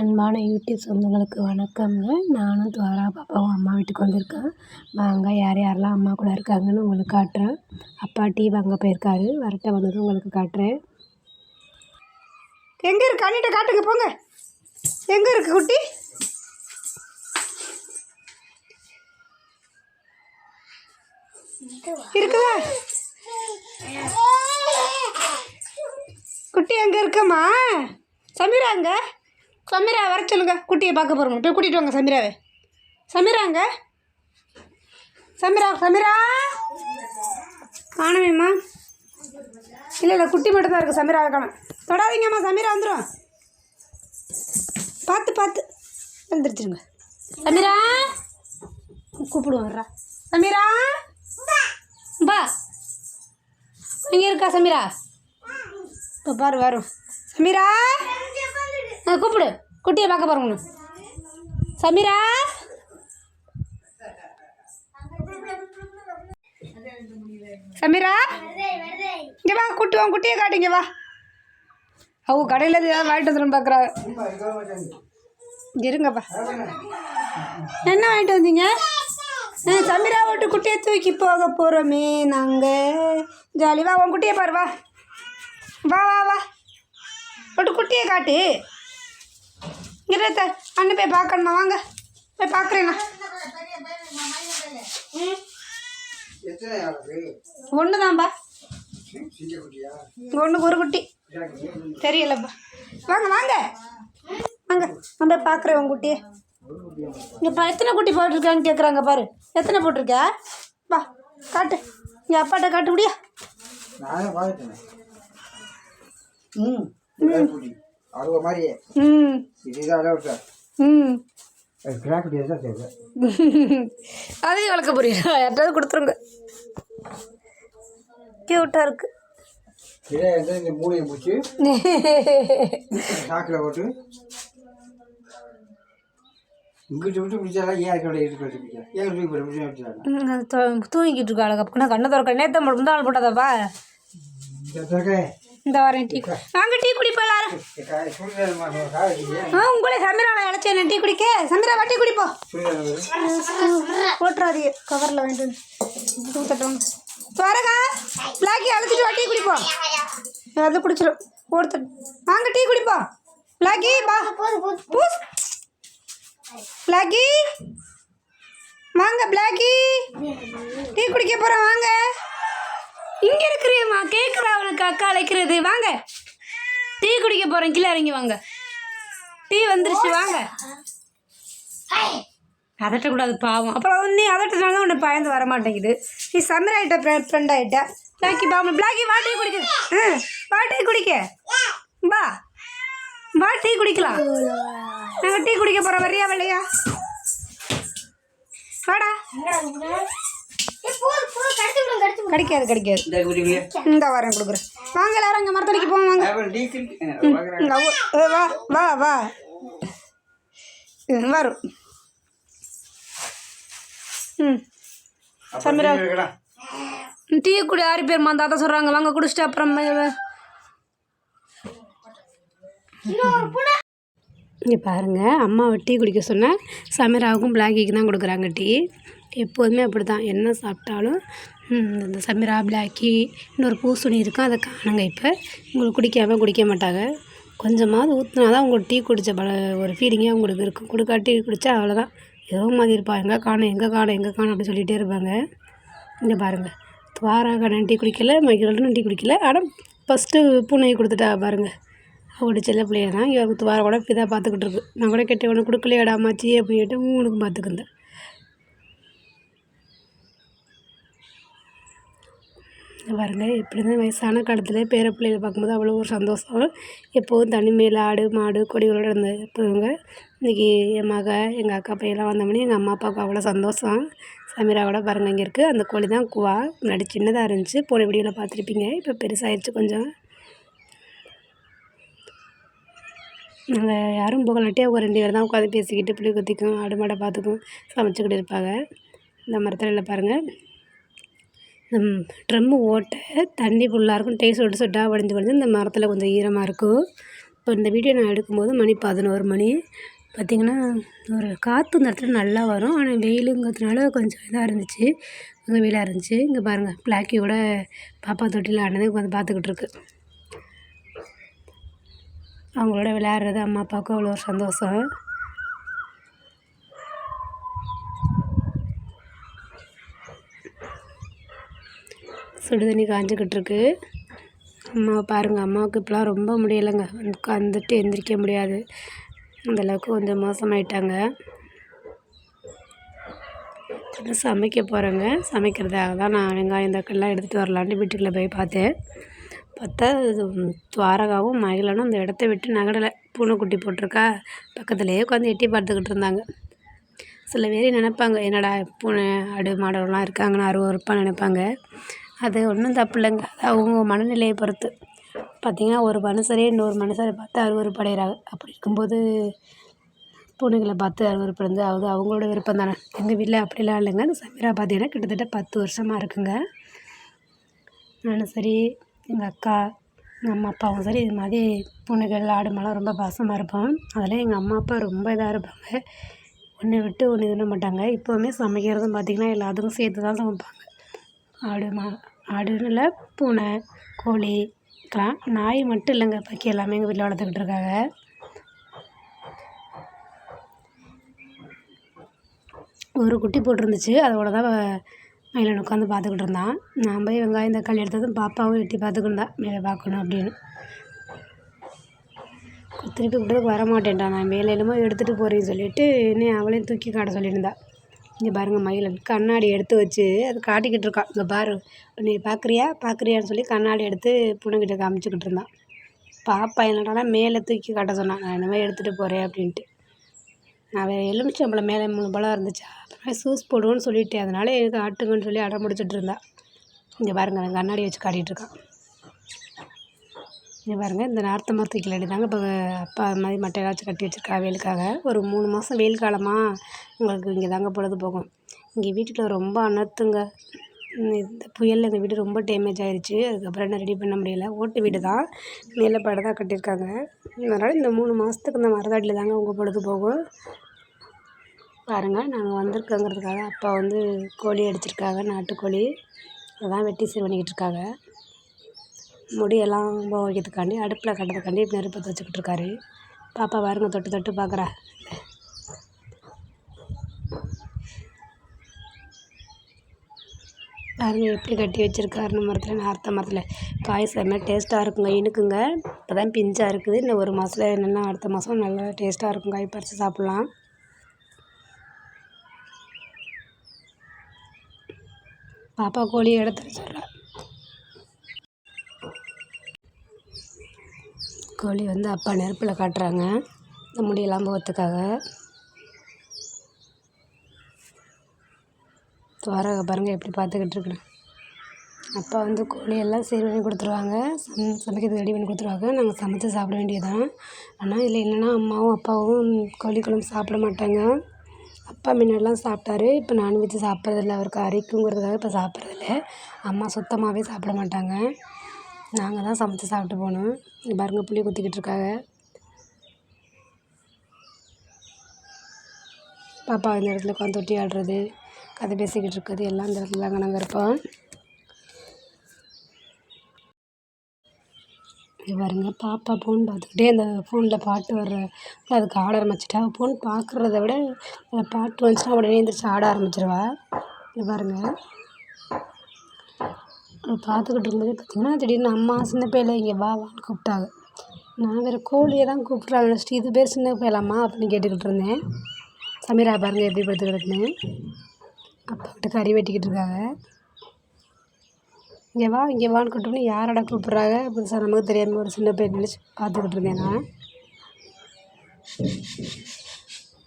அன்பான யூடியூப் சொந்தங்களுக்கு வணக்கம்ங்க. நானும் துவாரா பாப்பாவும் அம்மா வீட்டுக்கு வந்திருக்கேன். வாங்க யார் யாரெல்லாம் அம்மா கூட இருக்காங்கன்னு உங்களுக்கு காட்டுறேன். அப்பா டீ வாங்க போயிருக்காரு. வரட்ட வந்ததும் உங்களுக்கு காட்டுறேன். எங்கே இருக்கு? அண்ணிட்ட காட்டுங்க போங்க. எங்கே இருக்கு குட்டி? இருக்குதா? குட்டி எங்கே இருக்கம்மா சமீரா அங்கே சமீரா வர சொல்லுங்க. குட்டியை பார்க்க போகிறோம் போய் கூட்டிகிட்டு வாங்க சமீராவை. சமீராங்க? சமீரா சமீரா? காணவேம்மா இல்லை இல்லை குட்டி மட்டும்தான் இருக்குது சமீரா காணும். தொடாதீங்கம்மா சமீரா வந்துடும் பார்த்து பார்த்து. வந்துருச்சுருங்க சமீரா? கூப்பிடுவோம் சமீரா? பா இங்கே இருக்கா சமீரா? இப்போ பாரு வரும். சமீரா? ஆ கூப்பிடு. குட்டியை பார்க்க போகிறோம் சமீரா? சமீரா? இங்கே வா குட்டி வா குட்டியை காட்டிங்க வா. அவங்க கடையில் ஏதாவது வாங்கிட்டு வந்துடும் பார்க்குறாங்க இருங்கப்பா. என்ன வாங்கிட்டு வந்தீங்க? ஆ, சமீரா விட்டு குட்டியை தூக்கி போக போகிறோமே நாங்கள் ஜாலி வா உன் குட்டியை பாரு வா. வா வா வா. ஒட்டு குட்டியை காட்டு. இருத்த அண்ணன் போய் பார்க்கணுமா? வாங்க. போய் பார்க்குறேண்ணா ஒன்று தான்ப்பா ஒன்றுக்கு ஒரு குட்டி. தெரியலப்பா. வாங்க வாங்க. வாங்க நான் போய் பார்க்குறேன் உன் குட்டியை. இங்கே எத்தனை குட்டி போட்டிருக்கான்னு கேட்குறாங்க பாரு. எத்தனை போட்டிருக்க? வா காட்டு. என் அப்பாட்ட காட்டு முடியா பார்த்துட்டேன். ம் அறுபது மாதிரியே ம். இதுதான் அளவு ம். தான் தேவை அதையும் வளர்க்க புரியல யார்ட்டாவது கொடுத்துருங்க. க்யூட்டாக இருக்கு. கிடா எந்த இந்த மூளையை பிடிச்சி சாக்கில் போட்டு. இங்கிட்டு விட்டு பிடிச்சாலாம் ஏன் கடை எடுத்து வச்சு பிடிச்சா ஏன் தூக்கி போட்டு பிடிச்சா பிடிச்சாங்க ம், அது தொ- தூங்கிக்கிட்டு இருக்கா அழகா கண்ணை திறக்க நேற்று மட்டும் தான் போட்டதாப்பா? இந்த தக்கை இந்த வரேன் டீ குடி வாங்க டீ குடிப்பா எல்லாரும். ஆ உங்களே சமீராவை அழைச்சேன். டீ குடிக்க? சமீரா டீ குடிப்போ. சுடுதல் போட்டுறாதீங்க கவரில் வந்து. ஊற்றட்டும் வரகா பிளாக்கி அழைச்சிட்டு வா டீ குடிப்போம் அது குடிச்சிடும் ஒருத்தர் வாங்க டீ குடிப்போம் பிளாக்கி பா. பூஸ் பிளாக்கி. வாங்க பிளாக்கி டீ குடிக்க போகிறோம் வாங்க இங்கே இருக்கிறியம்மா கேட்குறா அவனுக்கு அக்கா அழைக்கிறது. வாங்க. டீ குடிக்க போகிறோம் கீழே இறங்கி வாங்க. டீ வந்துருச்சு. வாங்க. அதட்டக்கூடாது பாவம். அப்புறம் நீ அதட்டினால தான் உன்னை பயந்து வர மாட்டேங்குது. நீ சமர் ஆகிட்ட ஃப்ரெண்ட் ஆகிட்ட பிளாக்கி பாவம். பிளாக்கி வா டீ குடிக்க. ஆ வா டீ குடிக்க. வா. வா டீ குடிக்கலாம். நாங்கள் டீ குடிக்க போகிறோம் வரியா வரலையா வாடா. கிடைக்காது கிடைக்காது. இந்த வாரம் கொடுக்குறேன். வாங்க எல்லாரும் அங்கே மரத்தடிக்கு போவோம் வாங்க. வா வா. வா ம், வரும் ம். சமீரா. டீ குடி ஆறு பேர் தாத்தா சொல்கிறாங்க வாங்க குடிச்சிட்டு அப்புறம் இங்கே பாருங்கள் அம்மாவை டீ குடிக்க சொன்னேன் சமீராவுக்கும் பிளாக்கிக்கு தான் கொடுக்குறாங்க டீ. எப்போதுமே அப்படி தான் என்ன சாப்பிட்டாலும் ம், இந்த சமீரா பிளாக்கி இன்னொரு பூசணி இருக்கும் அதை காணுங்க இப்போ. உங்களுக்கு குடிக்காமல் குடிக்க மாட்டாங்க. கொஞ்சமாவது ஊற்றினா தான் உங்களுக்கு டீ குடித்த பல ஒரு ஃபீலிங்கே உங்களுக்கு இருக்கும். கொடுக்கா டீ குடித்தா அவ்வளோதான் ஏதோ மாதிரி இருப்பா. எங்கே காணும் எங்கே காணும் எங்கே காணும் அப்படின்னு சொல்லிகிட்டே இருப்பாங்க. இங்கே பாருங்கள் துவாரா கடன் டீ குடிக்கல மைக்கேலும் டீ குடிக்கல. ஆனால் ஃபஸ்ட்டு பூனை கொடுத்துட்டா பாருங்கள் அவங்களோட செல்ல பிள்ளைய தான் இவருக்கு துவார கூட இப்படி தான் பார்த்துக்கிட்டு இருக்கு. நான் கூட கேட்டேன் உனக்கு கொடுக்கலையாடா அம்மாச்சி அப்படின்ட்டு உனக்கும் பாருங்கள் இப்படி தான் வயசான காலத்தில் பேர பிள்ளைகளை பார்க்கும்போது அவ்வளோ ஒரு சந்தோஷம். எப்போதும் தனிமையில் ஆடு மாடு கொடிகளோடு இருந்த இருப்பவங்க இன்றைக்கி என் மக எங்கள் அக்கா பையெல்லாம் வந்தோடனே எங்கள் அம்மா அப்பாவுக்கு அவ்வளோ சந்தோஷம். சமீரா கூட பாருங்கள் இங்கே இருக்குது அந்த கோழி தான் குவா. முன்னாடி சின்னதாக இருந்துச்சு. போன வீடியோவில் பார்த்துருப்பீங்க. இப்போ பெருசாகிடுச்சு கொஞ்சம். நாங்கள் யாரும் போகலாட்டி அவங்க ரெண்டு பேர் தான் உட்காந்து பேசிக்கிட்டு புளி குத்திக்கும் ஆடு மாடை பார்த்துக்கும் சமைச்சிக்கிட்டு இருப்பாங்க. இந்த மரத்தில் பாருங்கள் இந்த ட்ரம்மு ஓட்டை தண்ணி ஃபுல்லாக இருக்கும். டேஸ்ட் சொட்டு சொட்டாக வடிஞ்சு வடிஞ்சு இந்த மரத்தில் கொஞ்சம் ஈரமாக இருக்கும். இப்போ இந்த வீடியோ நான் எடுக்கும்போது மணி பதினோரு மணி. பார்த்திங்கன்னா ஒரு காற்று இந்த இடத்துல நல்லா வரும். ஆனால் வெயிலுங்கிறதுனால கொஞ்சம் இதாக இருந்துச்சு. கொஞ்சம் வெயிலாக இருந்துச்சு. இங்கே பாருங்கள் பிளாக்கியோட பாப்பா தொட்டியில் ஆனது உட்காந்து பார்த்துக்கிட்டு இருக்கு. அவங்களோட விளையாடுறது அம்மா அப்பாவுக்கும் அவ்வளோ ஒரு சந்தோஷம். சுடு தண்ணி காஞ்சிக்கிட்டு இருக்கு அம்மாவை பாருங்கள் அம்மாவுக்கு இப்போலாம் ரொம்ப முடியலைங்க. உட்காந்துட்டு எந்திரிக்க முடியாது. அந்தளவுக்கு கொஞ்சம் மோசமாயிட்டாங்க. சமைக்க போகிறேங்க சமைக்கிறதாக தான் நான் வெங்காயம் தக்காளிலாம் எடுத்துகிட்டு வரலான்ட்டு வீட்டுக்குள்ளே போய் பார்த்தேன். பார்த்தா இது துவாரகாவும் மகிழனும் அந்த இடத்த விட்டு நகடலை பூனைக்குட்டி போட்டிருக்கா. பக்கத்துலேயே உட்காந்து எட்டி பார்த்துக்கிட்டு இருந்தாங்க. சில பேர் நினைப்பாங்க என்னடா பூனை ஆடு மாடெல்லாம் இருக்காங்கன்னு அருவருப்பாக நினைப்பாங்க. அது ஒன்றும் தப்பு இல்லைங்க அது அவங்க மனநிலையை பொறுத்து. பார்த்திங்கன்னா ஒரு மனுஷரே இன்னொரு மனுஷரை பார்த்து அருவருப்படைகிறாங்க. அப்படி இருக்கும்போது பூனைகளை பார்த்து அருவருப்படுறது அது அவங்களோட விருப்பம் தானே. எங்கள் வீட்டில் அப்படிலாம் இல்லைங்க. அந்த சமீரா பார்த்திங்கன்னா கிட்டத்தட்ட பத்து வருஷமாக இருக்குங்க. நானும் சரி எங்கள் அக்கா எங்கள் அம்மா அப்பாவும் சரி இது மாதிரி பூனைகள் ஆடு மாடுலாம் ரொம்ப பாசமாக இருப்போம். அதில் எங்கள் அம்மா அப்பா ரொம்ப இதாக இருப்பாங்க. ஒன்றை விட்டு ஒன்று இது பண்ண மாட்டாங்க. இப்போவுமே சமைக்கிறதும் பார்த்திங்கன்னா எல்லாத்துக்கும் சேர்த்து தான் சமைப்பாங்க. ஆடு மா ஆடுன்னு இல்லை பூனை கோழி இதெல்லாம் நாய் மட்டும் இல்லைங்க. பாக்கி எல்லாமே எங்கள் வீட்டில் வளர்த்துக்கிட்டு இருக்காங்க. ஒரு குட்டி போட்டிருந்துச்சு. அதோட தான் மயிலன் உட்காந்து பார்த்துக்கிட்டு இருந்தான். நான் போய் வெங்காயம் தக்காளி எடுத்ததும் பாப்பாவும் எட்டி பார்த்துக்கிட்டு மேலே பார்க்கணும் அப்படின்னு. திருப்பி கொடுத்ததுக்கு வர மாட்டேன்டா நான் மேலே என்னமோ எடுத்துகிட்டு போகிறேன்னு சொல்லிவிட்டு என்னையும் அவளையும் தூக்கி காட்ட சொல்லியிருந்தா. இங்கே பாருங்கள் மயில் கண்ணாடி எடுத்து வச்சு அது காட்டிக்கிட்டு இருக்கான் இங்கே பாரு நீ பார்க்குறியா பார்க்குறியான்னு சொல்லி கண்ணாடி எடுத்து பொண்ணுக்கிட்ட காமிச்சிக்கிட்டு இருந்தான் பாப்பா என்னடானா மேலே தூக்கி காட்ட சொன்னான் நான் இந்த மாதிரி எடுத்துகிட்டு போகிறேன் அப்படின்ட்டு அவன் எலுமிச்சம்பழம் மேலே மூணு பழம் இருந்துச்சா. அப்புறமா சூஸ் போடுவோன்னு சொல்லிட்டேன். அதனால எனக்கு ஆட்டுங்கன்னு சொல்லி அடம் முடிச்சிட்டு இருந்தா. இங்கே பாருங்கள் கண்ணாடி வச்சு காட்டிகிட்டு இருக்கான் இது பாருங்கள் இந்த நார்த்த மரத்து கிளடி தாங்க இப்போ அப்பா அது மாதிரி மட்டை ஏதாச்சும் கட்டி வச்சுருக்கா வெயிலுக்காக ஒரு மூணு மாதம் வெயில் காலமாக உங்களுக்கு இங்கே தாங்க பொழுது போகும். இங்கே வீட்டில் ரொம்ப அனர்த்துங்க. இந்த புயலில் எங்கள் வீடு ரொம்ப டேமேஜ் ஆகிருச்சு அதுக்கப்புறம் என்ன ரெடி பண்ண முடியல. ஓட்டு வீடு தான். மேலே படை தான் கட்டியிருக்காங்க. அதனால் இந்த மூணு மாதத்துக்கு இந்த மரதாட்டில் தாங்க உங்கள் பொழுது போகும். பாருங்கள் நாங்கள் வந்திருக்கோங்கிறதுக்காக அப்பா வந்து கோழி அடிச்சிருக்காங்க நாட்டுக்கோழி. அதான் வெட்டி சரி பண்ணிக்கிட்டு இருக்காங்க. முடியெல்லாம் போக வைக்கிறதுக்காண்டி அடுப்பில் கட்டுறதுக்காண்டி நெருப்பு பற்ற வச்சுக்கிட்டு இருக்காரு. பாப்பா பாருங்க தொட்டு தொட்டு பார்க்குறா பாருங்க எப்படி கட்டி வச்சுருக்காருன்னு மரத்தில் நார்த்த மரத்தில். காய் செம்ம டேஸ்ட்டாக இருக்குங்க இனுக்குங்க. இப்போ தான் பிஞ்சாக இருக்குது. இன்னும் ஒரு மாதத்தில் என்னென்னா அடுத்த மாதம் நல்லா டேஸ்ட்டாக இருக்கும். காய் பறித்து சாப்பிட்லாம். பாப்பா கோழி எடுத்துட்டு சொல்கிறேன் கோழி வந்து அப்பா நெருப்பில் காட்டுறாங்க. இந்த முடியெல்லாம் போகிறதுக்காக துவாரகை பாருங்கள் எப்படி பார்த்துக்கிட்டு இருக்கிறேன் அப்பா வந்து கோழியெல்லாம் சரி பண்ணி கொடுத்துருவாங்க. சம் சமைக்கிறதுக்கு ரெடி பண்ணி கொடுத்துருவாங்க. நாங்கள் சமைச்சு சாப்பிட வேண்டியதுதான். ஆனால் இதில் என்னென்னா அம்மாவும் அப்பாவும் கோழி குழம்பு சாப்பிட மாட்டாங்க. அப்பா முன்னாடிலாம் சாப்பிட்டாரு. இப்போ நான்வெஜ் சாப்பிட்றதில்ல. அவருக்கு அரிக்குங்கிறதுக்காக இப்போ சாப்பிட்றதில்ல. அம்மா சுத்தமாகவே சாப்பிட மாட்டாங்க. நாங்கள் தான் சமைத்து சாப்பிட்டு போனோம். இங்கே பாருங்கள் புளி குத்திக்கிட்டு இருக்காங்க. பாப்பா இந்த இடத்துல உட்காந்து தொட்டி ஆடுறது கதை பேசிக்கிட்டு இருக்கிறது எல்லாம் இந்த இடத்துல தாங்க நாங்கள் இருப்போம். இங்கே பாருங்க பாப்பா ஃபோன் பார்த்துக்கிட்டே அந்த ஃபோனில் பாட்டு வர்ற அதுக்கு ஆட ஆரம்பிச்சிட்டா ஃபோன் பார்க்குறத விட அந்த பாட்டு வந்துச்சுன்னா உடனே எழுந்திரிச்சி ஆட ஆரம்பிச்சிருவா. இங்கே பாருங்கள் பார்த்துக்கிட்டு இருக்கும்போதே பார்த்திங்கன்னா திடீர்னு அம்மா சின்ன பிள்ளையில இங்கே வா வான்னு கூப்பிட்டாங்க. நான் வேறு கோழியை தான் கூப்பிட்றாங்க நினச்சிட்டு இது பேர் சின்ன பிள்ளைலாமா அப்படின்னு கேட்டுக்கிட்டு இருந்தேன். சமீரா பாருங்கள் எப்படி படுத்துக்கிறதுன்னு கிடக்குன்னு அப்பா கறி வெட்டிக்கிட்டு இருக்காங்க. இங்கே வா இங்கே வான்னு கூப்பிட்டோன்னே யாரோட கூப்பிட்றாங்க புதுசாக நமக்கு தெரியாமல் ஒரு சின்ன பையன் நினச்சி பார்த்துக்கிட்டு இருந்தேன் நான்.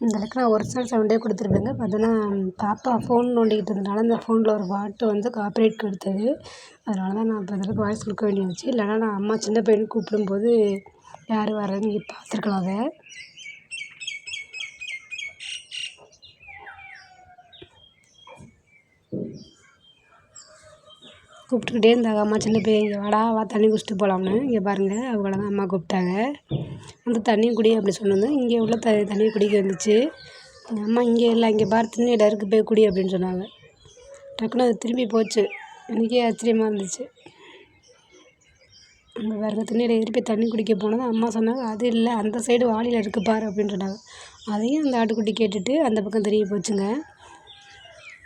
இந்தளவுக்கு நான் ஒரிஜினல் சவுண்டே கொடுத்துருப்பேங்க பார்த்தோன்னா பாப்பா ஃபோன் நோண்டிக்கிட்டு இருந்ததுனால அந்த ஃபோனில் ஒரு பாட்டு வந்து காப்பிரைட் கொடுத்தது. அதனால தான் நான் இப்போ இந்தளவுக்கு வாய்ஸ் கொடுக்க வேண்டியிருந்துச்சு இல்லைனா நான் அம்மா சின்ன பையன்னு கூப்பிடும்போது யார் வர்றதுன்னு நீங்கள் பார்த்துருக்கலாம் அதை. கூப்பிட்டுக்கிட்டே இருந்தாங்க. அம்மா சின்ன பையன் இங்கே வாடா வா தண்ணி குடிச்சிட்டு போகலாம்னு இங்கே பாருங்கள் அவங்கள தான் அம்மா கூப்பிட்டாங்க. அந்த தண்ணி குடி அப்படி சொன்னது இங்கே உள்ள த தண்ணி குடிக்க வந்துச்சு. எங்கள் அம்மா இங்கே இல்லை இங்கே பார் திண்ணையில் இருக்கு போய் குடி அப்படின்னு சொன்னாங்க. டக்குன்னு அது திரும்பி போச்சு. எனக்கே ஆச்சரியமாக இருந்துச்சு. அங்கே பாருங்க திண்ணையில் ஏறி போய் தண்ணி குடிக்க போனது அம்மா சொன்னாங்க அது இல்லை அந்த சைடு வாளியில் இருக்குது பார் அப்படின்னு சொன்னாங்க. அதையும் அந்த ஆட்டுக்குட்டி கேட்டுட்டு அந்த பக்கம் திரும்பி போச்சுங்க.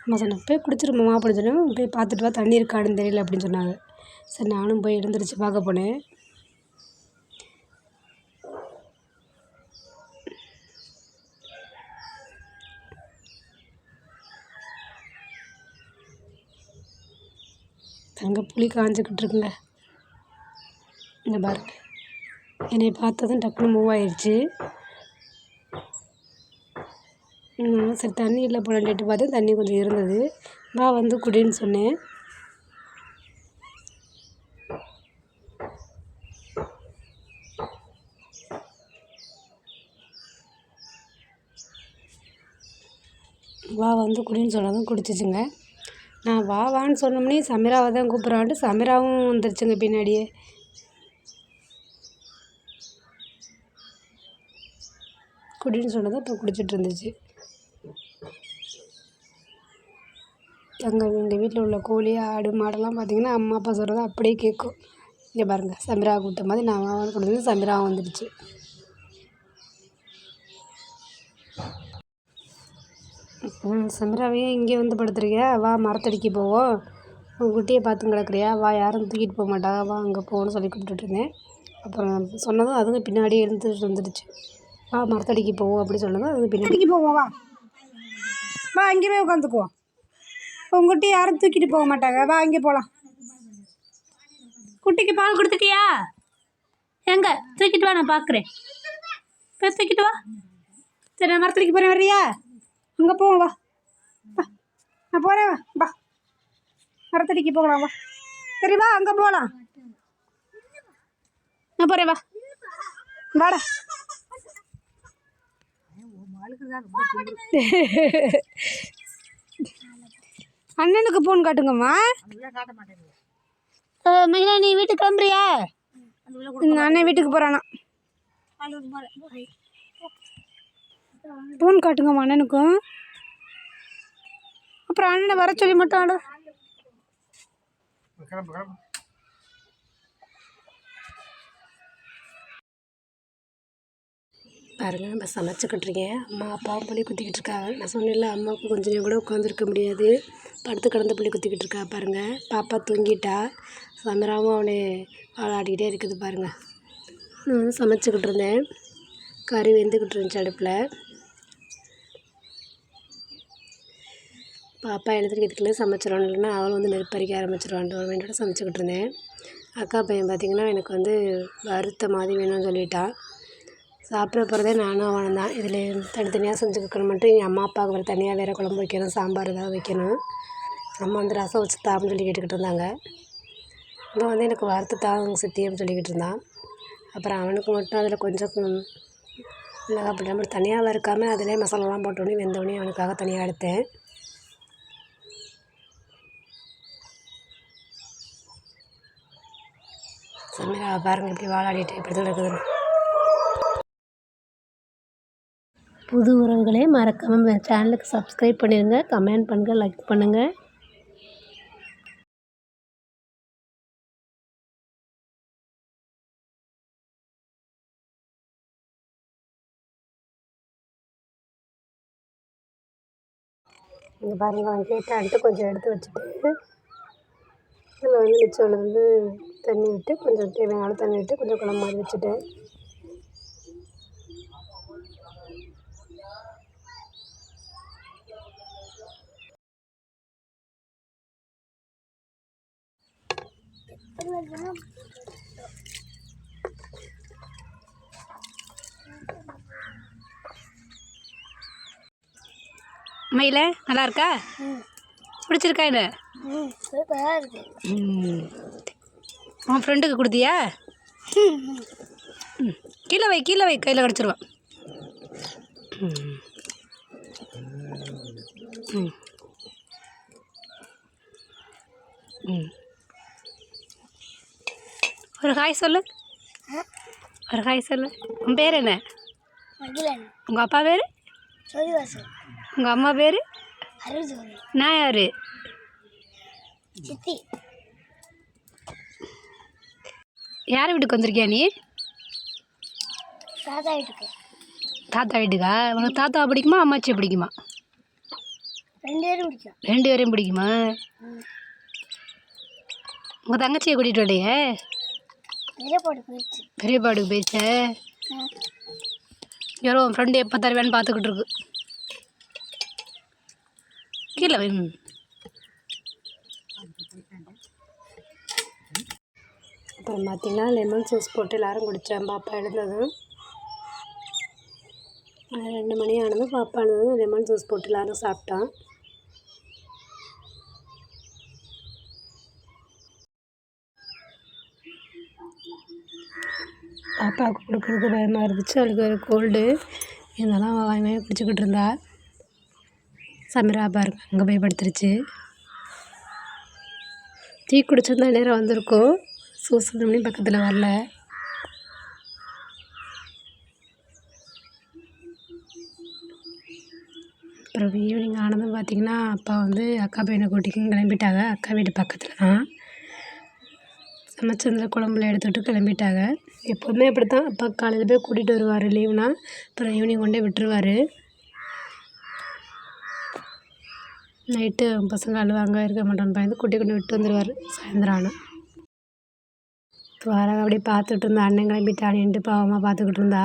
அம்மா சொன்னாங்க போய் குடிச்சிருமாம்மா அப்படின்னு சொன்னாங்க போய் பார்த்துட்டு வா தண்ணி இருக்காடுன்னு தெரியல அப்படின்னு சொன்னாங்க. சரி நானும் போய் எழுந்திரிச்சி பார்க்க போனேன். தங்க புளி காஞ்சிக்கிட்டு இருக்குங்க. இங்கே பாருங்க. என்னை பார்த்ததும் டக்குன்னு மூவ் ஆயிடுச்சு சரி தண்ணி இல்லை போலன்ட்டு பார்த்தா தண்ணி கொஞ்சம் இருந்தது. வா வந்து குடின்னு சொன்னேன். வா வந்து குடின்னு சொன்னதும் குடிச்சிச்சுங்க. நான் வா வான்னு சொன்னோம்னே சமீராவை தான் கூப்பிட்றான்ட்டு சமீராவும் வந்துருச்சுங்க பின்னாடியே. குடின்னு சொன்னதும் இப்போ குடிச்சிட்டு இருந்துச்சு. எங்கள் எங்கள் வீட்டில் உள்ள கோழி ஆடு மாடெல்லாம் பார்த்திங்கன்னா அம்மா அப்பா சொல்கிறத அப்படியே கேட்கும். இங்கே பாருங்கள் சமீரா கூப்பிட்ட மாதிரி நான் வந்து கொடுத்தது சமீராவும் வந்துடுச்சு. ம் இங்கே வந்து படுத்துருக்கியா? வா மரத்தடிக்கு போவோம். உன் குட்டியை பார்த்து கிடக்குறியா? வா யாரும் தூக்கிட்டு போக மாட்டா. வா அங்கே போகணும்னு சொல்லி கூப்பிட்டுருந்தேன் அப்புறம் சொன்னதும் அதுங்க பின்னாடியே எழுந்துட்டு வந்துடுச்சு. வா மரத்தடிக்கு போவோம் அப்படி சொன்னதும் அதுங்க பின்னாடி போவோம் வா. வா அங்கே போய் உட்காந்துக்குவோம். உன் குட்டி யாரும் தூக்கிட்டு போக மாட்டாங்க. வா அங்கே போகலாம் குட்டிக்கு பால் கொடுத்துட்டியா? எங்க? தூக்கிட்டு வா நான் பார்க்குறேன் போய் தூக்கிட்டு வா. சரி நான் மரத்துக்கு போகிறேன் வர்றியா? அங்கே போவோம் வா. வா. நான் போகிறேன் வா. மரத்தடிக்கு போகலாம் வா. சரி வா அங்கே போகலாம் நான் போகிறேன் வா. வாடா. அண்ணனுக்கு ஃபோன் காட்டுங்கம்மா. மகிழா நீ வீட்டுக்கு கிளம்புறியா? இந்த அண்ணன் வீட்டுக்கு போகிறானா ஃபோன் காட்டுங்கம்மா அண்ணனுக்கும் அப்புறம் அண்ணனை வர சொல்லி மட்டும் ஆடு. பாருங்கள் நம்ம சமைச்சிக்கிட்டு இருக்கேன் அம்மா அப்பாவும் புளி குத்திக்கிட்டு இருக்காங்க. நான் சொன்னேன்ல அம்மாவுக்கு கொஞ்ச நேரம் கூட உட்காந்துருக்க முடியாது. படுத்து கிடந்து புளி குத்திக்கிட்டு இருக்கா பாருங்கள் பாப்பா தூங்கிட்டா. சமராவும் அவனை விளாடிக்கிட்டே இருக்குது பாருங்கள் நான் வந்து சமைச்சிக்கிட்டு இருந்தேன். கறி வெந்துக்கிட்டு இருந்துச்சு அடுப்பில். பாப்பா எழுந்திரிக்கிறதுக்குள்ளே சமைச்சிடணும் இல்லைன்னா அவளும் வந்து நெருப்பறிக்க ஆரம்பிச்சிடுவான்ட்டு ஒரு வேண்டோட சமைச்சிக்கிட்டு இருந்தேன். அக்கா பையன் பார்த்திங்கன்னா எனக்கு வந்து வறுத்த மாதிரி வேணும்னு சொல்லிட்டான். சாப்பிட போகிறதே நானும் அவனும் தான். இதில் தனித்தனியாக செஞ்சு கொடுக்கணும் மட்டும் எங்கள் அம்மா அப்பாவுக்கு வேறு தனியாக வேறு குழம்பு வைக்கணும் சாம்பார் ஏதாவது வைக்கணும். அம்மா வந்து ரசம் வச்சு தான்னு சொல்லி கேட்டுக்கிட்டு இருந்தாங்க. இவன் வந்து எனக்கு வறுத்து தாங்க சித்தி அப்படின்னு சொல்லிக்கிட்டு இருந்தான். அப்புறம் அவனுக்கு மட்டும் அதில் கொஞ்சம் மிளகா போட்டு நம்ம தனியாக வறுக்காமல் அதிலே மசாலாலாம் போட்டோடனே வெந்தோடனே அவனுக்காக தனியாக எடுத்தேன். சமையல் பாருங்கள் இப்படி வாழாடிட்டு இப்படி தான் இருக்குது புது உறவுகளே மறக்காமல் சேனலுக்கு சப்ஸ்கிரைப் பண்ணிடுங்க கமெண்ட் பண்ணுங்கள் லைக் பண்ணுங்கள் இங்கே பாருங்கள் அவன் கேட்டான்ட்டு கொஞ்சம் எடுத்து வச்சுட்டு இதில் வந்து மிச்சம் வந்து தண்ணி விட்டு கொஞ்சம் தேவையான தண்ணி விட்டு கொஞ்சம் குழம்பு மாதிரி வச்சுட்டேன் மயில நல்லா இருக்கா பிடிச்சிருக்கா இல்லை உன் ஃப்ரெண்டுக்கு கொடுத்தியா? ம். கீழே வை கீழே வை கையில் கிடச்சிருவான் ம். ம். ஹாய் சொல்லு. ஒரு ஹாய் சொல்லு. உன் பேர் என்ன? உங்கள் அப்பா பேர்? உங்கள் அம்மா பேர்? நான் யார்? சித்தி. யார் வீட்டுக்கு வந்திருக்கியா நீ? தாத்தா வீட்டுக்கு. தாத்தா வீட்டுக்கா? உனக்கு தாத்தா பிடிக்குமா அம்மாச்சியை பிடிக்குமா? ரெண்டு பேரும் பிடிக்கும். ரெண்டு பேரையும் பிடிக்குமா? உங்கள் தங்கச்சியை கூட்டிகிட்டு வரலையே? நிறைய போட்டு போயிடுச்சு? யாரோ உன் ஃப்ரெண்டு எப்போ தருவேன்னு பார்த்துக்கிட்டு இருக்கு. கீழே வை. அப்புறம் பார்த்தீங்கன்னா லெமன் ஜூஸ் போட்டு எல்லோரும் குடித்தேன் பாப்பா எழுந்ததும் ரெண்டு மணி ஆனதும் பாப்பா ஆனதும் லெமன் ஜூஸ் போட்டு எல்லோரும் சாப்பிட்டோம் பாப்பாவுக்கு கொடுக்குறதுக்கு பயமாக இருந்துச்சு. அவளுக்கு ஒரு கோல்டு இருந்தாலும் வாங்கி வாய் வாய் இருந்தா. சமீரா பாருங்க அங்கே போய் படுத்துருச்சு. டீ குடிச்சிருந்தா நேரம் வந்திருக்கோம். சூசன் பக்கத்தில் வரல. அப்புறம் ஈவினிங் ஆனதும் பார்த்தீங்கன்னா அப்பா வந்து அக்கா பையனை கூட்டிக்கும் கிளம்பிட்டாங்க. அக்கா வீட்டு பக்கத்தில் தான் சமைச்சந்தில் குழம்புல எடுத்துக்கிட்டு கிளம்பிட்டாங்க. எப்போதுமே அப்படி தான் அப்பா காலையில் போய் கூட்டிகிட்டு வருவார் லீவுனால் அப்புறம் ஈவினிங் கொண்டே விட்டுருவார். நைட்டு பசங்க அழுவாங்க இருக்க மாட்டான்னு பயந்து கூட்டி கொண்டு விட்டு வந்துடுவார் சாயந்தரம். ஆனால் வர அப்படியே பார்த்துட்டு இருந்தா. அண்ணன் கிளம்பிட்டானேன்ட்டு பாவமாக பார்த்துக்கிட்டு இருந்தா.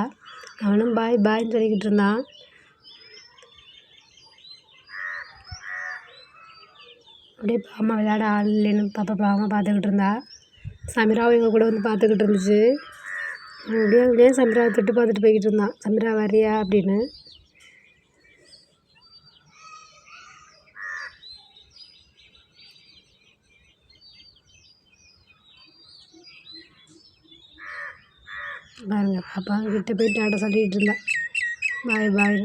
அவனும் பாய் பாய்ன்னு சொல்லிக்கிட்டு இருந்தான் அப்படியே பாமா விளையாட ஆள் இல்லைன்னு பாப்பா பாவமாக பார்த்துக்கிட்டு இருந்தா. சமீராவும் எங்கள் கூட வந்து பார்த்துக்கிட்டு இருந்துச்சு. அப்படியே அப்படியே சமீராவை தொட்டு பார்த்துட்டு போய்கிட்டு இருந்தான். சந்திரா வரியா அப்படின்னு. பாருங்க பாப்பா கிட்ட போய் டாட்டா சொல்லிகிட்டு இருந்தேன் பாய் பாய்.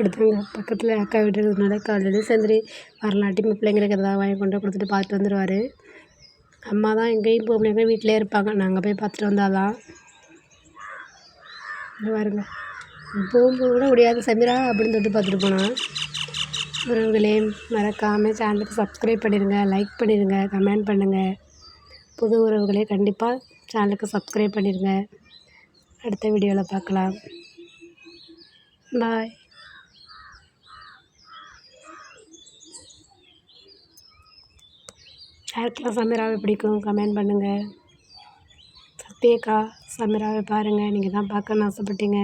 அப்பாவும் பக்கத்தில் அக்கா வீடு இருக்கிறதுனால காலையில் சேர்ந்துரி வரலாட்டி பிள்ளைங்களுக்கு எதாவது வாங்கி கொண்டு கொடுத்துட்டு பார்த்துட்டு வந்துடுவார் அம்மா தான் எங்கேயும் போக முடியாது வீட்டிலே இருப்பாங்க. நாங்கள் போய் பார்த்துட்டு வந்தால் தான் பாருங்க. போகும்போது கூட முடியாது சமீரா அப்படின்னு சொல்லிட்டு பார்த்துட்டு போனான் உறவுகளே மறக்காமல் சேனலுக்கு சப்ஸ்கிரைப் பண்ணிடுங்க லைக் பண்ணிடுங்க கமெண்ட் பண்ணுங்கள் புது உறவுகளே கண்டிப்பாக சேனலுக்கு சப்ஸ்கிரைப் பண்ணிடுங்க அடுத்த வீடியோவில் பார்க்கலாம். பாய் யாருக்கெல்லாம் சமீராவை பிடிக்கும் கமெண்ட் பண்ணுங்கள் சத்யக்கா சமீராவை பாருங்கள் நீங்கள் தான் பார்க்கணுன்னு ஆசைப்பட்டீங்க.